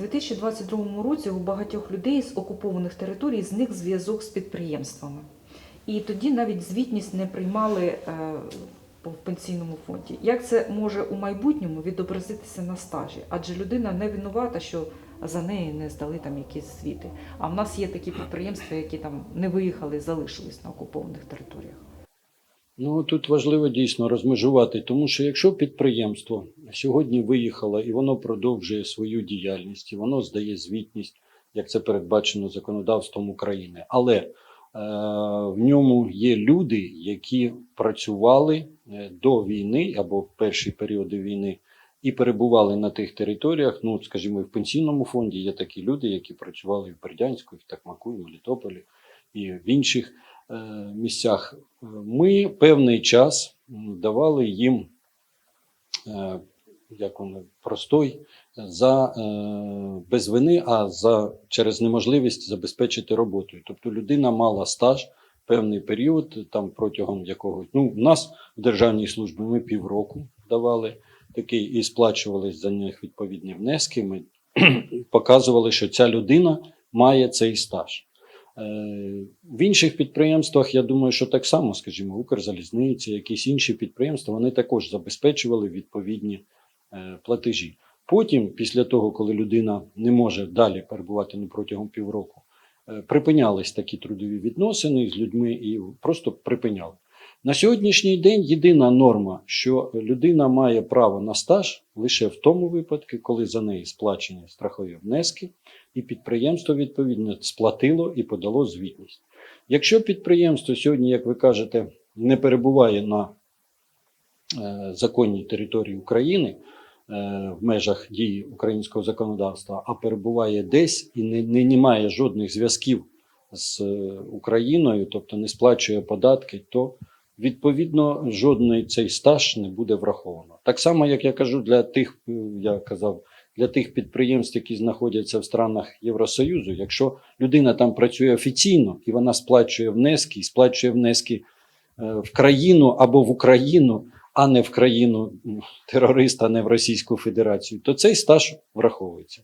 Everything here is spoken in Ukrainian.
2022 році у багатьох людей з окупованих територій зник зв'язок з підприємствами. І тоді навіть звітність не приймали е, в пенсійному фонді. Як це може у майбутньому відобразитися на стажі? Адже людина не винувата, що за неї не здали там якісь звіти. А в нас є такі підприємства, які там не виїхали, залишились на окупованих територіях. Ну тут важливо дійсно розмежувати, тому що якщо підприємство сьогодні виїхало і воно продовжує свою діяльність, і воно здає звітність, як це передбачено законодавством України, але е, в ньому є люди, які працювали е, до війни або в перші періоди війни і перебували на тих територіях. Ну, скажімо, в пенсійному фонді є такі люди, які працювали в Бердянську, в Такмаку, в Мелітополі, і в інших е, місцях. Ми певний час давали їм е, як воно, простой за е, без вини, а за через неможливість забезпечити роботою. Тобто людина мала стаж певний період, там протягом якого ну, у нас в державній службі ми півроку давали такий і сплачували за них відповідні внески. Ми показували, що ця людина має цей стаж. Е, В інших підприємствах, я думаю, що так само, скажімо, Укрзалізниця, якісь інші підприємства, вони також забезпечували відповідні е, платежі. Потім, після того, коли людина не може далі перебувати ну, протягом півроку, е, припинялись такі трудові відносини з людьми і просто припиняли. На сьогоднішній день єдина норма, що людина має право на стаж лише в тому випадку, коли за неї сплачені страхові внески, і підприємство відповідно сплатило і подало звітність. Якщо підприємство сьогодні, як ви кажете, не перебуває на е, законній території України е, в межах дії українського законодавства, а перебуває десь і не, не, має жодних зв'язків з е, Україною, тобто не сплачує податки, то відповідно жодний цей стаж не буде враховано. Так само, як я кажу, для тих, е, я казав, для тих підприємств, які знаходяться в странах Євросоюзу, якщо людина там працює офіційно і вона сплачує внески, і сплачує внески е, в країну або в Україну, а не в країну терориста, а не в Російську Федерацію, то цей стаж враховується.